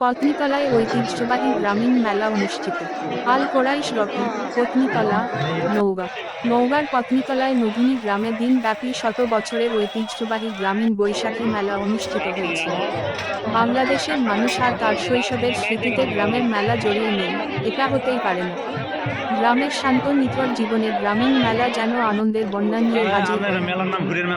পত্নীতলায় ঐতিহ্যবাহী গ্রামীণ মেলা অনুষ্ঠিত। আল কোরাইশ রকি পত্নীতলা নৌগা। নৌগার পত্নীতলায় নভিনী গ্রামে দিনব্যাপী শত বছরের ঐতিহ্যবাহী গ্রামীণ বৈশাখী মেলা অনুষ্ঠিত হয়েছিল বাংলাদেশের মানুষ আর তার শৈশবের স্মৃতিতে গ্রামের মেলা জড়িয়ে নেই, এটা হতেই পারে না। গ্রামের শান্ত নিথর জীবনে গ্রামীণ মেলা যেন আনন্দের বন্যা নিয়ে হাজির।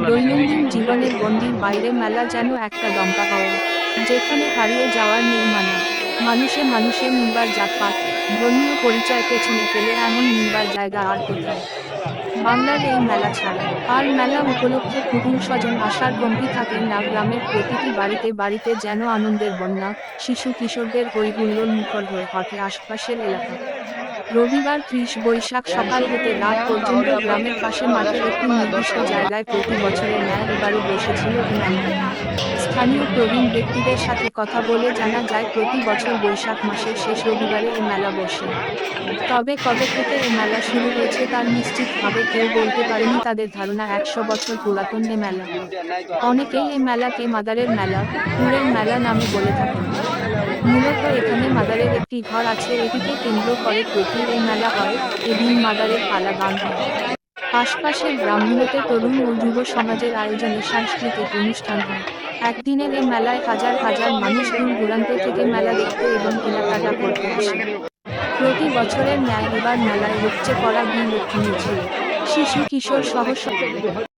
দৈনন্দিন জীবনের গণ্ডির বাইরে মেলা যেন একটা দমকা হওয়া যেখানে হারিয়ে যাওয়ার নেই মানা মানুষে মানুষে মিলবার জাতপাত ধর্মীয় পরিচয় পেছনে ফেলে এমন মিলবার জায়গা আর কোথায়? বাংলার এই মেলা ছাড়া আর মেলা উপলক্ষে কুটুম স্বজন আসার গম্ভীর থাকেন না গ্রামের প্রতিটি বাড়িতে বাড়িতে যেন আনন্দের বন্যা, শিশু কিশোরদের হৈহুল্লোল মুখর হয়ে ওঠে আশপাশের এলাকা। রবিবার ত্রিশ বৈশাখ সকাল হতে রাত পর্যন্ত গ্রামের পাশে মাঠের একটি নির্দিষ্ট জায়গায় প্রতি বছরের ন্যায় এবারে বসেছিল স্থানীয় প্রবীণ ব্যক্তিদের সাথে কথা বলে জানা যায়, প্রতি বছর বৈশাখ মাসের শেষ রবিবারে এই মেলা বসে। তবে কবে থেকে এই মেলা শুরু হয়েছে তার নিশ্চিতভাবে কেউ বলতে পারেনি তাদের ধারণা একশো বছর পুরাতন এ মেলা। অনেকেই এই মেলাকে মাদারের মেলা, পুরের মেলা নামে বলে থাকেন। মূলত এখানে মাদারের একটি ঘর আছে, এটিকে কেন্দ্র করে প্রতি এই মেলা হয়, এদিন মাদারের পালা গান হয়। আশপাশের গ্রামগুলোতে তরুণ ও যুব সমাজের আয়োজনে সাংস্কৃতিক অনুষ্ঠান হয়। একদিনের এই মেলায় হাজার হাজার মানুষ দূর দূরান্ত থেকে মেলা দেখতে এবং কেনাকাটা করতে আসে। প্রতি বছরের ন্যায় এবার মেলায় উপচে পড়া ভিড় মিছিল শিশু কিশোর সহ